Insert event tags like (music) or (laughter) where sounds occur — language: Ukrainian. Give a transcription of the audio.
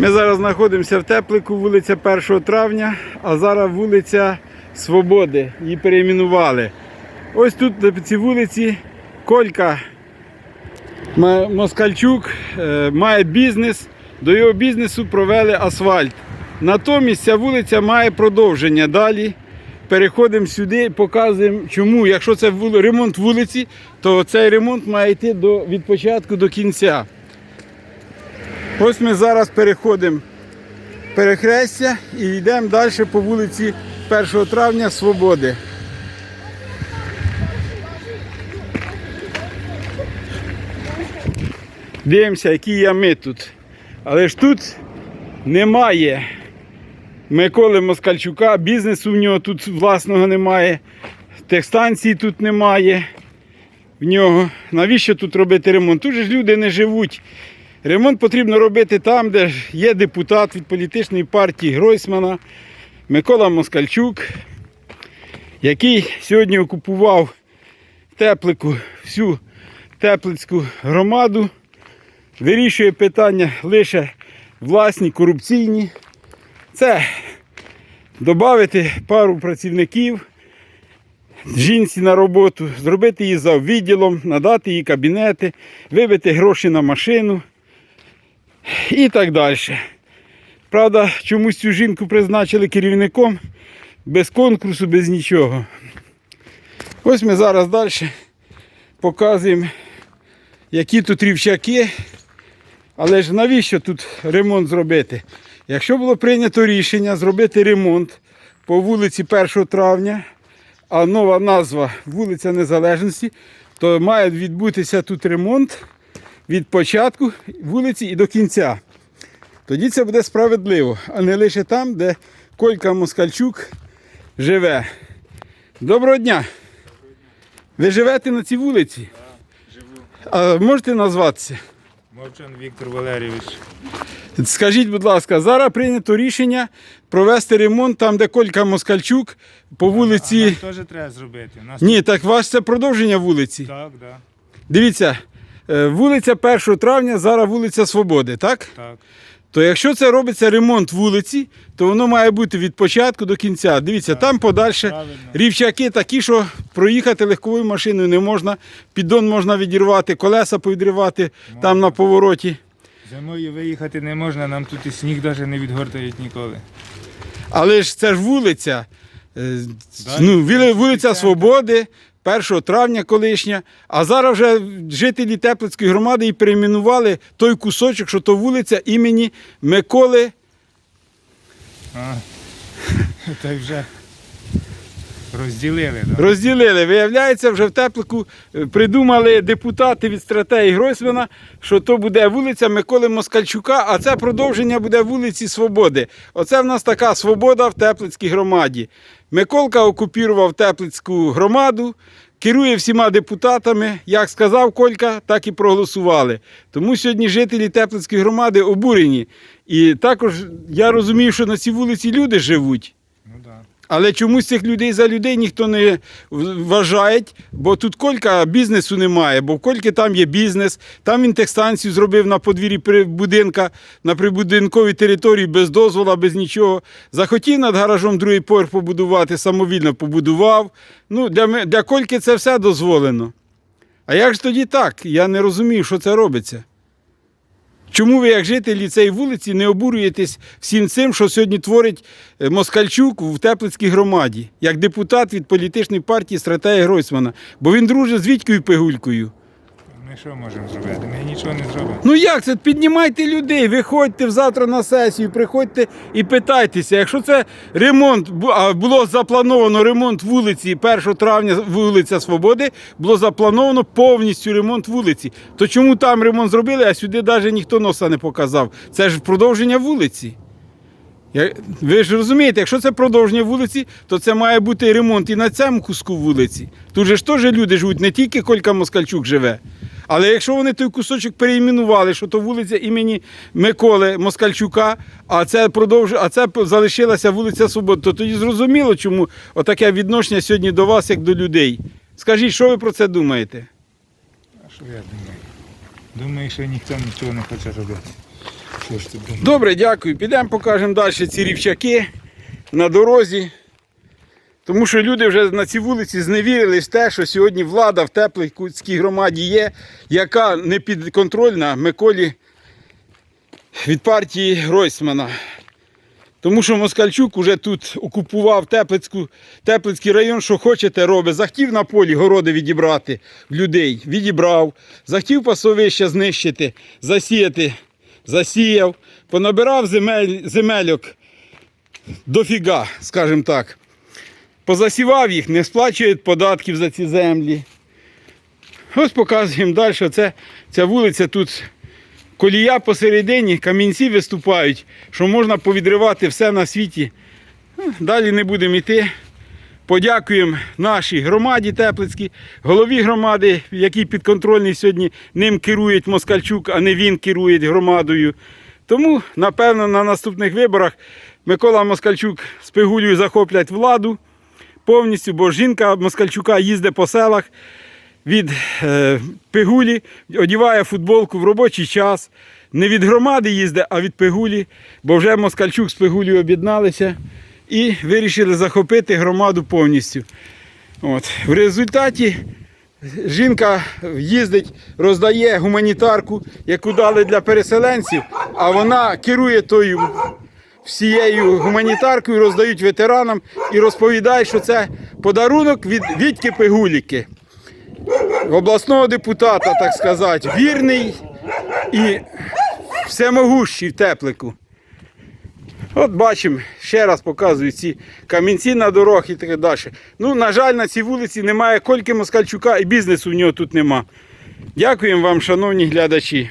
Ми зараз знаходимося в Теплику, вулиця 1 травня, а зараз вулиця Свободи. Її перейменували. Ось тут на цій вулиці Колька Москальчук е, має бізнес. До його бізнесу провели асфальт. Натомість ця вулиця має продовження. Далі переходимо сюди, і показуємо, чому. Якщо це ремонт вулиці, то цей ремонт має йти від початку до кінця. Ось ми зараз переходимо перехрестя і йдемо далі по вулиці 1 травня Свободи. Дивимося, які ями тут. Але ж тут немає Миколи Москальчука, бізнесу в нього тут власного немає, техстанції тут немає в нього. Навіщо тут робити ремонт? Тут же ж люди не живуть. Ремонт потрібно робити там, де є депутат від політичної партії Гройсмана Микола Москальчук, який сьогодні окупував теплику всю теплицьку громаду, вирішує питання лише власні корупційні. Це додати пару працівників жінці на роботу, зробити її за відділом, надати їй кабінети, вибити гроші на машину і так далі. Правда, чомусь цю жінку призначили керівником без конкурсу, без нічого. Ось ми зараз далі показуємо, які тут рівчаки. Але ж навіщо тут ремонт зробити? Якщо було прийнято рішення зробити ремонт по вулиці 1 травня, а нова назва вулиця Незалежності, то має відбутися тут ремонт від початку вулиці і до кінця. Тоді це буде справедливо, а не лише там, де Колька Москальчук живе. Доброго дня! Ви живете на цій вулиці? Живу. А можете назватися? Мовчан Віктор Валерійович. Скажіть, будь ласка, зараз прийнято рішення провести ремонт там, де Колька Москальчук по А вулиці. нам теж треба зробити. Нас Ні, так ваш це продовження вулиці. Так, да, Дивіться, вулиця 1 травня, зараз вулиця Свободи, так? так. То якщо це робиться ремонт вулиці, то воно має бути від початку до кінця. Дивіться, Так, там подальше правильно. рівчаки такі, що проїхати легковою машиною не можна, піддон можна відірвати, колеса повідривати там на повороті. Зимою виїхати не можна, нам тут і сніг навіть не відгортають ніколи. Але ж це ж вулиця. е, ну, вулиця. Свободи, 1 травня колишня. А зараз вже жителі Теплицької громади і перейменували той кусочок, що то вулиця імені Миколи. А, (laughs) та й вже розділили. Да? Розділили. Виявляється, вже в Теплику е, придумали депутати від стратегії Гройсмана, що то буде вулиця Миколи Москальчука, а це продовження буде вулиці Свободи. Оце в нас така свобода в Теплицькій громаді. Миколка окупував Теплицьку громаду, керує всіма депутатами. Як сказав Колька, так і проголосували. Тому сьогодні жителі Теплицької громади обурені. І також я розумію, що на цій вулиці люди живуть. Ну, да. Але чомусь цих людей за людей ніхто не вважає, бо тут Колька бізнесу немає, бо в Кольки там є бізнес, там він техстанцію зробив на подвір'ї при- будинка, на прибудинковій території без дозволу, без нічого. Захотів над гаражом другий поверх побудувати, самовільно побудував. Ну, для, для Кольки це все дозволено. А як ж тоді так? Я не розумію, що це робиться. Чому ви, як жителі цієї вулиці, не обурюєтесь всім цим, що сьогодні творить е, Москальчук в Теплицькій громаді, як депутат від політичної партії Стратея Гройсмана? Бо він дружить з Вітькою Пигулькою. Ми що можемо зробити? Ми нічого не зробимо. Ну як це? Піднімайте людей, виходьте завтра на сесію, приходьте і питайтеся. Якщо це ремонт, а було заплановано ремонт вулиці 1 травня, вулиця Свободи, було заплановано повністю ремонт вулиці. То чому там ремонт зробили, а сюди навіть ніхто носа не показав? Це ж продовження вулиці. Ви ж розумієте, якщо це продовження вулиці, то це має бути ремонт і на цьому куску вулиці. Тут же ж теж люди живуть, не тільки Колька Москальчук живе. Але якщо вони той кусочок переіменували, що то вулиця імені Миколи Москальчука, а це продовж... а це залишилася вулиця Свободи, то тоді зрозуміло, чому отаке відношення сьогодні до вас, як до людей. Скажіть, що ви про це думаєте? А що я думаю? Думаю, що ніхто нічого не хоче робити. Що ж тобі? Добре, дякую. Підемо покажемо далі ці рівчаки на дорозі. Тому що люди вже на цій вулиці зневірились в те, що сьогодні влада в Тепликутській громаді є, яка не підконтрольна Миколі від партії Гройсмана. Тому що Москальчук уже тут окупував Теплицьку, Теплицький район, що хочете робить. Захотів на полі городи відібрати людей, відібрав. Захотів пасовище знищити, засіяти, засіяв, понабирав земель, земельок дофіга, скажімо так. Позасівав їх, не сплачують податків за ці землі. Ось показуємо далі. Це, ця вулиця тут колія посередині, камінці виступають, що можна повідривати все на світі. Ну, Далі не будемо йти. Подякуємо нашій громаді Теплицькій, голові громади, який підконтрольний сьогодні ним керує Москальчук, а не він керує громадою. Тому, напевно, на наступних виборах Микола Москальчук з Пигулею захоплять владу повністю, бо жінка Москальчука їздить по селах від е, Пигулі, одіває футболку в робочий час. Не від громади їздить, а від Пигулі, бо вже Москальчук з Пигулею об'єдналися і вирішили захопити громаду повністю. От. В результаті жінка їздить, роздає гуманітарку, яку дали для переселенців, а вона керує тою всією гуманітаркою, роздають ветеранам і розповідає, що це подарунок від Вітьки Пигуліки обласного депутата, так сказати, вірний і всемогущий в теплику. От бачимо, ще раз показую ці камінці на дорогах і таке далі. Ну, на жаль, на цій вулиці немає Кольки Москальчука і бізнесу в нього тут нема. Дякуємо вам, шановні глядачі.